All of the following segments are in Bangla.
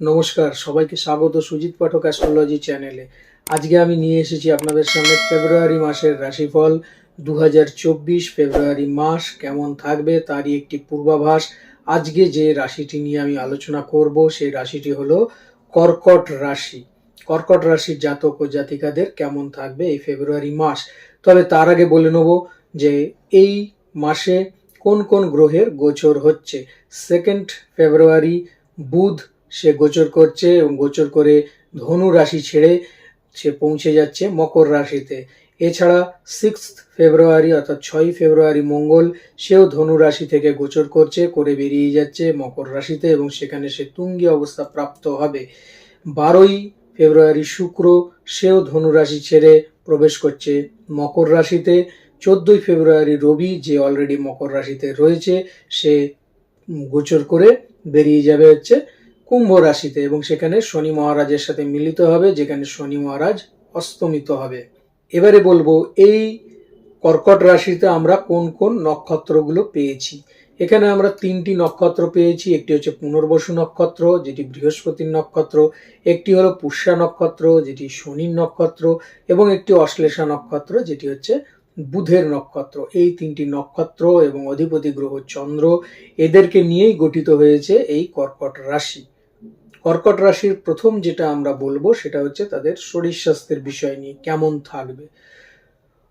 নমস্কার, সবাইকে স্বাগত সুজিত পাঠক অ্যাস্ট্রোলজি চ্যানেলে। আজকে আমি নিয়ে এসেছি আপনাদের সামনে ফেব্রুয়ারি মাসের রাশিফল দু হাজার চব্বিশ ফেব্রুয়ারি মাস কেমন থাকবে তারই একটি পূর্বাভাস। আজকে যে রাশিটি নিয়ে আমি আলোচনা করব সেই রাশিটি হলো কর্কট রাশি। কর্কট রাশির জাতক ও জাতিকাদের কেমন থাকবে এই ফেব্রুয়ারি মাস? তবে তার আগে বলে নেব যে এই মাসে কোন কোন গ্রহের গোচর হচ্ছে। সেকেন্ড ফেব্রুয়ারি, বুধ সে গোচর করছে এবং গোচর করে ধনু রাশি ছেড়ে সে পৌঁছে যাচ্ছে মকর রাশিতে। এছাড়া সিক্স ফেব্রুয়ারি অর্থাৎ ছয়ই ফেব্রুয়ারি মঙ্গল, সেও ধনু রাশি থেকে গোচর করছে, করে বেরিয়ে যাচ্ছে মকর রাশিতে এবং সেখানে সে তুঙ্গি অবস্থা প্রাপ্ত হবে। বারোই ফেব্রুয়ারি শুক্র, সেও ধনু রাশি ছেড়ে প্রবেশ করছে মকর রাশিতে। চোদ্দই ফেব্রুয়ারি রবি, যে অলরেডি মকর রাশিতে রয়েছে, সে গোচর করে বেরিয়ে যাবে হচ্ছে কুম্ভ রাশিতে এবং সেখানে শনি মহারাজের সাথে মিলিত হবে, যেখানে শনি মহারাজ অস্তমিত হবে। এবারে বলব, এই কর্কট রাশিতে আমরা কোন কোন নক্ষত্রগুলো পেয়েছি? এখানে আমরা তিনটি নক্ষত্র পেয়েছি। একটি হচ্ছে পুনর্বসু নক্ষত্র, যেটি বৃহস্পতির নক্ষত্র। একটি হলো পুষ্যা নক্ষত্র, যেটি শনির নক্ষত্র। এবং একটি অশ্লেষা নক্ষত্র, যেটি হচ্ছে বুধের নক্ষত্র। এই তিনটি নক্ষত্র এবং অধিপতি গ্রহ চন্দ্র, এদেরকে নিয়েই গঠিত হয়েছে এই কর্কট রাশি। কর্কট রাশির প্রথম যেটা আমরা বলব সেটা হচ্ছে তাদের শরীর স্বাস্থ্যের বিষয় নিয়ে, কেমন থাকবে?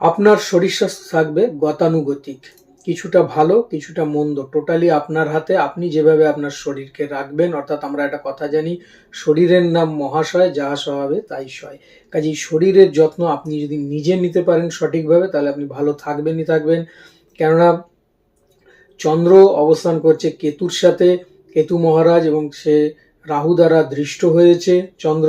আপনার শরীর স্বাস্থ্য থাকবে গতানুগতিক, কিছুটা ভালো, কিছুটা মন্দ। টোটালি আপনার হাতে আপনি যেভাবে আপনার শরীরকে রাখবেন, অর্থাৎ আমরা একটা কথা জানি, শরীরের নাম মহাশয়, যাহা স্বভাবে তাই সয়। কাজেই শরীরের যত্ন আপনি যদি নিজে নিতে পারেন সঠিকভাবে, তাহলে আপনি ভালো থাকবেনই থাকবেন। কেননা চন্দ্র অবস্থান করছে কেতুর সাথে, কেতু মহারাজ এবং সে রাহু দ্বারা দৃষ্ট হয়েছে চন্দ্র,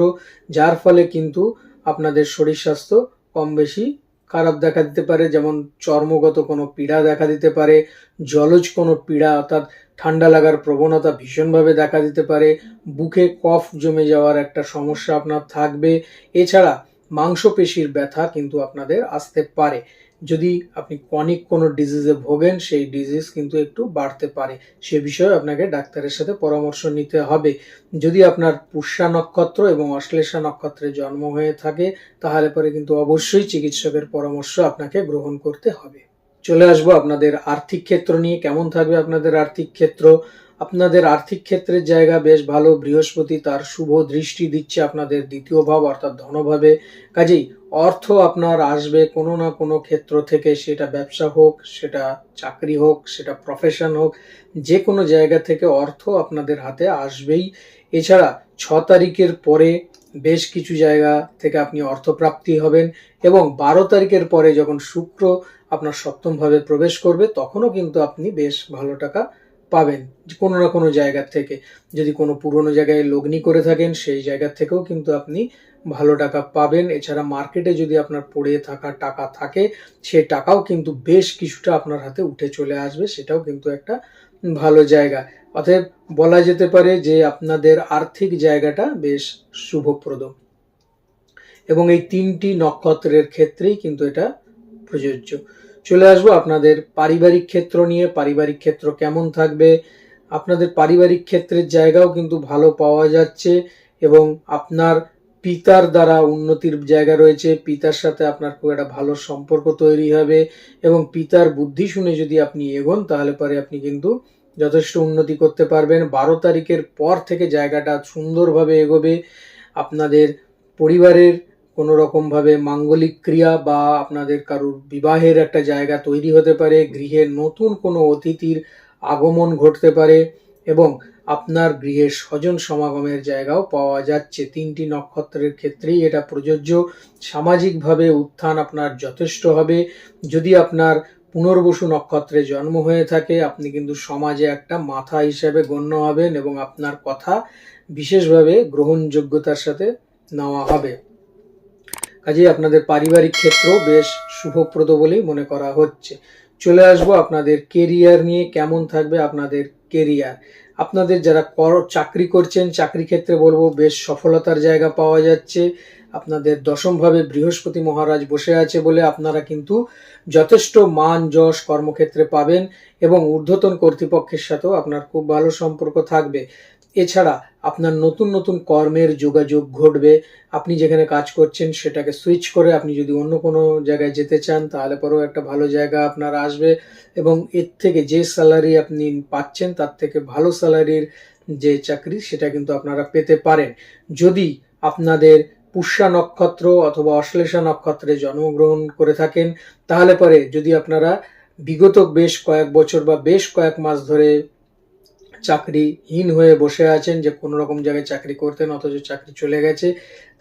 যার ফলে কিন্তু আপনাদের শরীর স্বাস্থ্য কম বেশি খারাপ দেখা দিতে পারে। যেমন চর্মগত কোনো পীড়া দেখা দিতে পারে, জলজ কোনো পীড়া অর্থাৎ ঠান্ডা লাগার প্রবণতা ভীষণভাবে দেখা দিতে পারে, বুকে কফ জমে যাওয়ার একটা সমস্যা আপনার থাকবে। এছাড়া মাংসপেশির ব্যথা কিন্তু আপনাদের আসতে পারে। যদি আপনি কনিক কোনো ডিজিজে ভোগেন, সেই ডিজিজ কিন্তু একটু বাড়তে পারে। সে বিষয়ে আপনাকে ডাক্তারের সাথে পরামর্শ নিতে হবে। যদি আপনার পুষ্যা নক্ষত্র এবং অশ্লেষা নক্ষত্রে জন্ম হয়ে থাকে, তাহলে পরে কিন্তু অবশ্যই চিকিৎসকের পরামর্শ আপনাকে গ্রহণ করতে হবে। চলে আসব আপনাদের আর্থিক ক্ষেত্র নিয়ে। কেমন থাকবে আপনাদের আর্থিক ক্ষেত্র? আপনাদের আর্থিক ক্ষেত্রের জায়গা বেশ ভালো, বৃহস্পতি তার শুভ দৃষ্টি দিচ্ছে আপনাদের দ্বিতীয় ভাব, অর্থাৎ ধনভাবে। কাজেই অর্থ আপনার আসবে কোনো না কোনো ক্ষেত্র থেকে, সেটা ব্যবসা হোক, সেটা চাকরি হোক, সেটা প্রফেশন হোক যে কোনো জায়গা থেকে অর্থ আপনাদের হাতে আসবেই। এছাড়া ছ তারিখের পরে বেশ কিছু জায়গা থেকে আপনি অর্থপ্রাপ্তি হবেন এবং বারো তারিখের পরে যখন শুক্র আপনার সপ্তমভাবে প্রবেশ করবে, তখনও কিন্তু আপনি বেশ ভালো টাকা পাবেন কোনো না কোনো জায়গার থেকে। যদি কোনো পুরনো জায়গায় লগ্নি করে থাকেন, সেই জায়গা থেকেও কিন্তু আপনি ভালো টাকা পাবেন। এছাড়া মার্কেটে যদি আপনার পড়ে থাকা টাকা থাকে, সে টাকাও কিন্তু বেশ কিছুটা আপনার হাতে উঠে চলে আসবে, সেটাও কিন্তু একটা ভালো জায়গা। অতএব বলা যেতে পারে যে আপনাদের আর্থিক জায়গাটা বেশ শুভপ্রদ। এবং এই তিনটি নক্ষত্রের ক্ষেত্রেই কিন্তু এটা প্রযোজ্য। চলে আসব আপনাদের পারিবারিক ক্ষেত্র নিয়ে, পারিবারিক ক্ষেত্র কেমন থাকবে, আপনাদের পারিবারিক ক্ষেত্রের জায়গাও কিন্তু ভালো পাওয়া যাচ্ছে এবং আপনার পিতার দ্বারা উন্নতির জায়গা রয়েছে, পিতার সাথে আপনার খুব একটা ভালো সম্পর্ক তৈরি হবে এবং পিতার বুদ্ধি শুনে যদি আপনি এগোন, তাহলে পরে আপনি কিন্তু যথেষ্ট উন্নতি করতে পারবেন। বারো তারিখের পর থেকে জায়গাটা সুন্দরভাবে এগোবে। আপনাদের পরিবারের কোনো রকমভাবে মাঙ্গলিক ক্রিয়া বা আপনাদের কারুর বিবাহের একটা জায়গা তৈরি হতে পারে, গৃহে নতুন কোনো অতিথির আগমন ঘটতে পারে এবং আপনার গৃহের স্বজন সমাগমের জায়গাও পাওয়া যাচ্ছে। তিনটি নক্ষত্রের ক্ষেত্রেই এটা প্রযোজ্য। সামাজিকভাবে উত্থান আপনার যথেষ্ট হবে। যদি আপনার পুনর্বসু নক্ষত্রে জন্ম হয়ে থাকে, আপনি কিন্তু সমাজে একটা মাথা হিসাবে গণ্য হবেন এবং আপনার কথা বিশেষভাবে গ্রহণযোগ্যতার সাথে নেওয়া হবে। কাজেই আপনাদের পারিবারিক ক্ষেত্র বেশ শুভপ্রদ বলেই মনে করা হচ্ছে। চলে আসব আপনাদের কেরিয়ার নিয়ে, কেমন থাকবে আপনাদের কেরিয়ার আপনাদের যারা কর, চাকরি করছেন, চাকরি ক্ষেত্রে বলব বেশ সফলতার জায়গা পাওয়া যাচ্ছে। আপনাদের দশমভাবে বৃহস্পতি মহারাজ বসে আছে বলে আপনারা কিন্তু যথেষ্ট মান, যশ কর্মক্ষেত্রে পাবেন এবং ঊর্ধ্বতন কর্তৃপক্ষের সাথেও আপনার খুব ভালো সম্পর্ক থাকবে। এছাড়া আপনার নতুন নতুন কর্মের যোগাযোগ ঘটবে। আপনি যেখানে কাজ করছেন সেটাকে সুইচ করে আপনি যদি অন্য কোনো জায়গায় যেতে চান, তাহলে পরেও একটা ভালো জায়গা আপনার আসবে এবং এর থেকে যে স্যালারি আপনি পাচ্ছেন, তার থেকে ভালো স্যালারির যে চাকরি, সেটা কিন্তু আপনারা পেতে পারেন। যদি আপনাদের পুষ্যা নক্ষত্র অথবা অশ্লেষা নক্ষত্রে জন্মগ্রহণ করে থাকেন, তাহলে পরে যদি আপনারা বিগত বেশ কয়েক বছর বা বেশ কয়েক মাস ধরে চাকরিহীন হয়ে বসে আছেন যে কোনো রকম জায়গায় চাকরি করতেন, অথচ চাকরি চলে গেছে।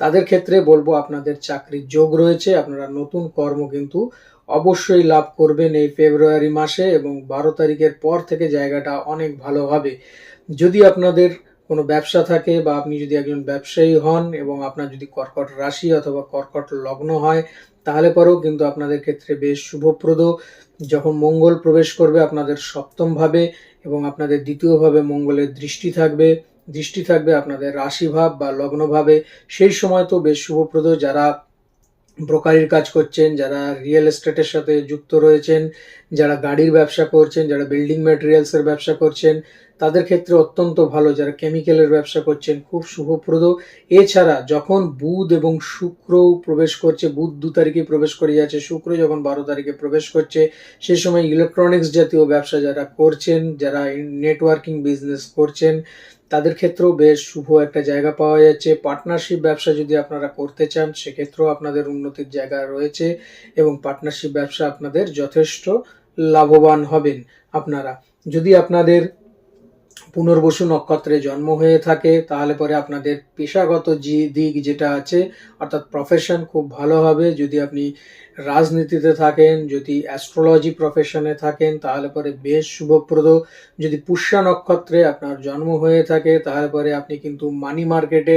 তাদের ক্ষেত্রে বলব আপনাদের চাকরির যোগ রয়েছে, আপনারা নতুন কর্ম কিন্তু অবশ্যই লাভ করবেন এই ফেব্রুয়ারি মাসে এবং বারো তারিখের পর থেকে জায়গাটা অনেক ভালো হবে। যদি আপনাদের কোনো ব্যবসা থাকে বা আপনি যদি একজন ব্যবসায়ী হন এবং আপনার যদি কর্কট রাশি অথবা কর্কট লগ্ন হয়, তাহলে পরেও কিন্তু আপনাদের ক্ষেত্রে বেশ শুভপ্রদ। যখন মঙ্গল প্রবেশ করবে আপনাদের সপ্তমভাবে এবং আপনাদের দ্বিতীয়ভাবে মঙ্গলের দৃষ্টি থাকবে দৃষ্টি থাকবে আপনাদের রাশিভাব বা লগ্নভাবে। সেই সময় তো বেশ শুভপ্রদ যারা ব্রোকারির কাজ করছেন, যারা রিয়েল এস্টেটের সাথে যুক্ত রয়েছেন, যারা গাড়ির ব্যবসা করছেন, যারা বিল্ডিং ম্যাটেরিয়ালসের ব্যবসা করছেন তাদের ক্ষেত্রে অত্যন্ত ভালো। যারা কেমিক্যালের ব্যবসা করছেন, খুব শুভপ্রদ। এছাড়া যখন বুধ এবং শুক্র প্রবেশ করছে, বুধ দু তারিখে প্রবেশ করে যাচ্ছে, শুক্র যখন বারো তারিখে প্রবেশ করছে, সে সময় ইলেকট্রনিক্স জাতীয় ব্যবসা যারা করছেন, যারা নেটওয়ার্কিং বিজনেস করছেন, তাদের ক্ষেত্রেও বেশ শুভ একটা জায়গা পাওয়া যাচ্ছে। পার্টনারশিপ ব্যবসা যদি আপনারা করতে চান, সেক্ষেত্রেও আপনাদের উন্নতির জায়গা রয়েছে এবং পার্টনারশিপ ব্যবসা আপনাদের যথেষ্ট লাভবান হবেন আপনারা। যদি আপনাদের পুনর্বসু নক্ষত্রে জন্ম হয়ে থাকে, তাহলে পরে আপনাদের পেশাগত যে দিক যেটা আছে, অর্থাৎ প্রফেশন খুব ভালো হবে। যদি আপনি রাজনীতিতে থাকেন, যদি অ্যাস্ট্রোলজি প্রফেশনে থাকেন, তাহলে পরে বেশ শুভপ্রদ। যদি পুষ্যা নক্ষত্রে আপনার জন্ম হয়ে থাকে, তাহলে পরে আপনি কিন্তু মানি মার্কেটে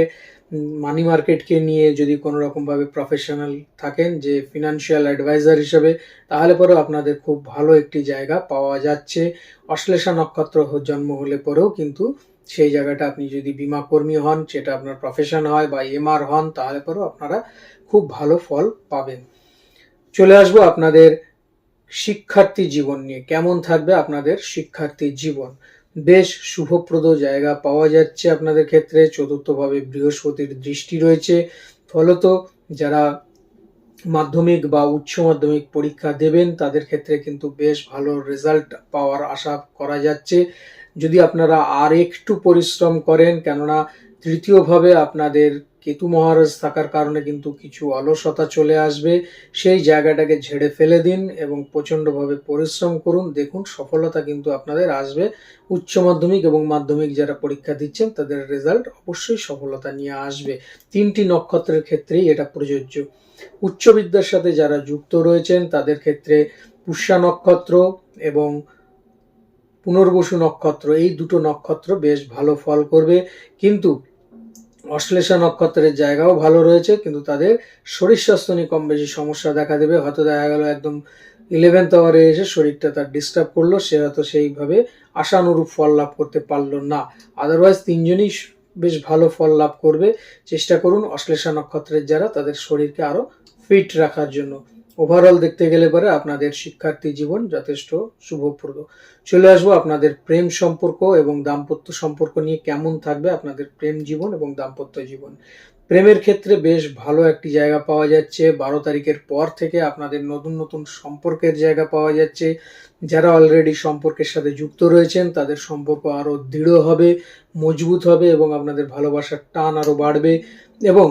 মানি মার্কেটকে নিয়ে যদি কোনো রকমভাবে প্রফেশনাল থাকেন যে ফিনান্সিয়াল অ্যাডভাইজার হিসেবে, তাহলে পরেও আপনাদের খুব ভালো একটি জায়গা পাওয়া যাচ্ছে। অশ্লেষা নক্ষত্র জন্ম হলে পরেও কিন্তু সেই জায়গাটা আপনি যদি বিমা কর্মী হন, সেটা আপনার প্রফেশন হয় বা এমআর হন, তাহলে পরেও আপনারা খুব ভালো ফল পাবেন। চলে আসব আপনাদের শিক্ষার্থী জীবন নিয়ে। কেমন থাকবে আপনাদের শিক্ষার্থী জীবন? বেশ শুভপ্রদ জায়গা পাওয়া যাচ্ছে আপনাদের ক্ষেত্রে। চতুর্থভাবে বৃহস্পতির দৃষ্টি রয়েছে। ফলত যারা মাধ্যমিক বা উচ্চ মাধ্যমিক পরীক্ষা দেবেন, তাদের ক্ষেত্রে কিন্তু বেশ ভালো রেজাল্ট পাওয়ার আশা করা যাচ্ছে। যদি আপনারা আর একটু পরিশ্রম করেন, কেননা তৃতীয়ভাবে আপনাদের কেতু মহারাজ থাকার কারণে কিন্তু কিছু অলসতা চলে আসবে। সেই জায়গাটাকে ঝেড়ে ফেলে দিন এবং প্রচণ্ডভাবে পরিশ্রম করুন। দেখুন, সফলতা কিন্তু আপনাদের আসবে। উচ্চ মাধ্যমিক এবং মাধ্যমিক যারা পরীক্ষা দিচ্ছেন, তাদের রেজাল্ট অবশ্যই সফলতা নিয়ে আসবে। তিনটি নক্ষত্রের ক্ষেত্রেই এটা প্রযোজ্য। উচ্চবিদ্যার সাথে যারা যুক্ত রয়েছেন, তাদের ক্ষেত্রে পুষ্যা নক্ষত্র এবং পুনর্বসু নক্ষত্র, এই দুটো নক্ষত্র বেশ ভালো ফল করবে। কিন্তু অশ্লেষা নক্ষত্রের জায়গাও ভালো রয়েছে, কিন্তু তাদের শরীর স্বাস্থ্য নিয়ে কম বেশি সমস্যা দেখা দেবে। হয়তো দেখা গেল একদম ইলেভেন্থ আওয়ারে এসে শরীরটা তার ডিস্টার্ব করল, সে হয়তো সেইভাবে আশানুরূপ ফল লাভ করতে পারল না। আদারওয়াইজ তিনজনই বেশ ভালো ফল লাভ করবে। চেষ্টা করুন অশ্লেষা নক্ষত্রের যারা, তাদের শরীরকে আরও ফিট রাখার জন্য। ওভারঅল দেখতে গেলে পরে আপনাদের শিক্ষার্থী জীবন যথেষ্ট শুভপ্রদ চলে আসব আপনাদের প্রেম সম্পর্ক এবং দাম্পত্য সম্পর্ক নিয়ে কেমন থাকবে আপনাদের প্রেম জীবন এবং দাম্পত্য জীবন। প্রেমের ক্ষেত্রে বেশ ভালো একটি জায়গা পাওয়া যাচ্ছে। বারো তারিখের পর থেকে আপনাদের নতুন নতুন সম্পর্কের জায়গা পাওয়া যাচ্ছে। যারা অলরেডি সম্পর্কের সাথে যুক্ত রয়েছেন, তাদের সম্পর্ক আরও দৃঢ় হবে, মজবুত হবে এবং আপনাদের ভালোবাসার টান আরও বাড়বে এবং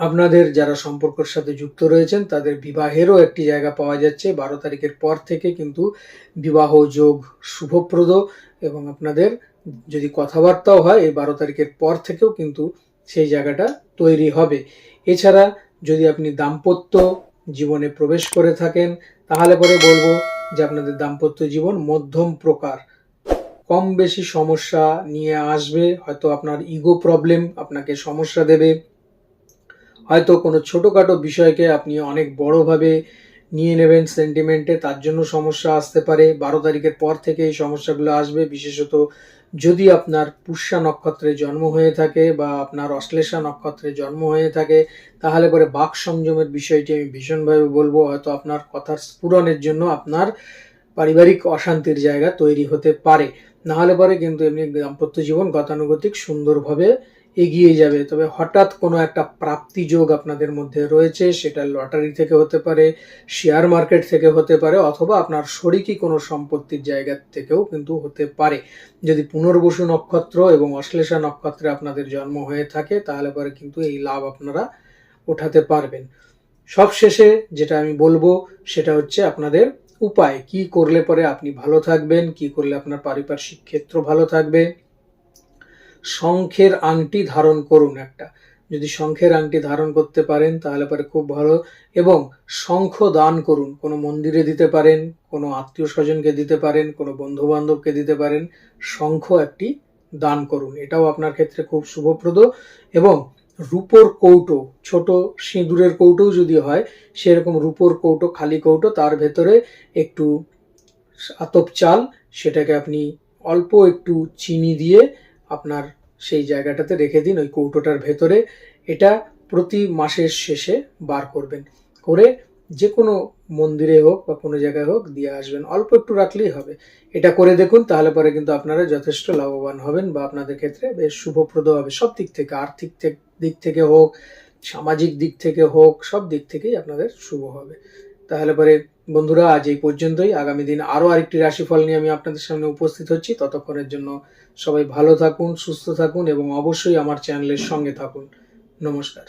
আপনাদের যারা সম্পর্কের সাথে যুক্ত রয়েছেন, তাদের বিবাহেরও একটি জায়গা পাওয়া যাচ্ছে। বারো তারিখের পর থেকে কিন্তু বিবাহ যোগ শুভপ্রদ এবং আপনাদের যদি কথাবার্তাও হয়, এই বারো তারিখের পর থেকেও কিন্তু সেই জায়গাটা তৈরি হবে। এছাড়া যদি আপনি দাম্পত্য জীবনে প্রবেশ করে থাকেন, তাহলে পরে বলব যে আপনাদের দাম্পত্য জীবন মধ্যম প্রকার। কম বেশি সমস্যা নিয়ে আসবে, হয়তো আপনার ইগো প্রবলেম আপনাকে সমস্যা দেবে। হয়তো কোনো ছোটোখাটো বিষয়কে আপনি অনেক বড়োভাবে নিয়ে নেবেন সেন্টিমেন্টে তার জন্য সমস্যা আসতে পারে। বারো তারিখের পর থেকে এই সমস্যাগুলো আসবে। বিশেষত যদি আপনার পুষ্যা নক্ষত্রে জন্ম হয়ে থাকে বা আপনার অশ্লেষা নক্ষত্রে জন্ম হয়ে থাকে, তাহলে পরে বাক সংযমের বিষয়টি আমি ভীষণভাবে বলব। হয়তো আপনার কথার স্ফুরণের জন্য আপনার পারিবারিক অশান্তির জায়গা তৈরি হতে পারে। নাহলে পরে কিন্তু এমনি দাম্পত্য জীবন গতানুগতিক সুন্দরভাবে এগিয়ে যাবে। তবে হঠাৎ কোনো একটা প্রাপ্তি যোগ আপনাদের মধ্যে রয়েছে, সেটা লটারি থেকে হতে পারে, শেয়ার মার্কেট থেকে হতে পারে, অথবা আপনার শরিকি কোনো সম্পত্তির জায়গা থেকেও কিন্তু হতে পারে। যদি পুনর্বসু নক্ষত্র এবং অশ্লেষা নক্ষত্রে আপনাদের জন্ম হয়ে থাকে, তাহলে পরে কিন্তু এই লাভ আপনারা ওঠাতে পারবেন। সবশেষে যেটা আমি বলব, সেটা হচ্ছে আপনাদের উপায়। কি করলে পরে আপনি ভালো থাকবেন, কি করলে আপনার পারিপার্শ্বিক ক্ষেত্র ভালো থাকবে শঙ্খের আংটি ধারণ করুন একটা। যদি শঙ্খের আংটি ধারণ করতে পারেন, তাহলে পরে খুব ভালো। এবং শঙ্খ দান করুন। কোনো মন্দিরে দিতে পারেন, কোনো আত্মীয় স্বজনকে দিতে পারেন, কোনো বন্ধু বান্ধবকে দিতে পারেন, শঙ্খ একটি দান করুন। এটাও আপনার ক্ষেত্রে খুব শুভপ্রদ। এবং রূপোর কৌটো, ছোট সিঁদুরের কৌটো যদি হয়, সেরকম রূপোর কৌটো, খালি কৌটো, তার ভেতরে একটু আতপ চাল, সেটাকে আপনি অল্প একটু চিনি দিয়ে আপনার সেই জায়গাটাতে রেখে দিন, ওই কৌটোটার ভেতরে। এটা প্রতি মাসের শেষে বার করবেন। করে যে কোনো মন্দিরে হোক বা কোনো জায়গায় হোক দিয়ে আসবেন। অল্প একটু রাখলেই হবে। এটা করে দেখুন, তাহলে পরে কিন্তু আপনারা যথেষ্ট লাভবান হবেন বা আপনাদের ক্ষেত্রে বেশ শুভপ্রদ হবে। সব দিক থেকে, আর্থিক দিক থেকে হোক, সামাজিক দিক থেকে হোক, সব দিক থেকেই আপনাদের শুভ হবে। তাহলে পরে বন্ধুরা, আজ এই পর্যন্তই। আগামী দিন আরও আরেকটি রাশিফল নিয়ে আমি আপনাদের সামনে উপস্থিত হচ্ছি। ততক্ষণের জন্য সবাই ভালো থাকুন, সুস্থ থাকুন এবং অবশ্যই আমার চ্যানেলের সঙ্গে থাকুন। নমস্কার।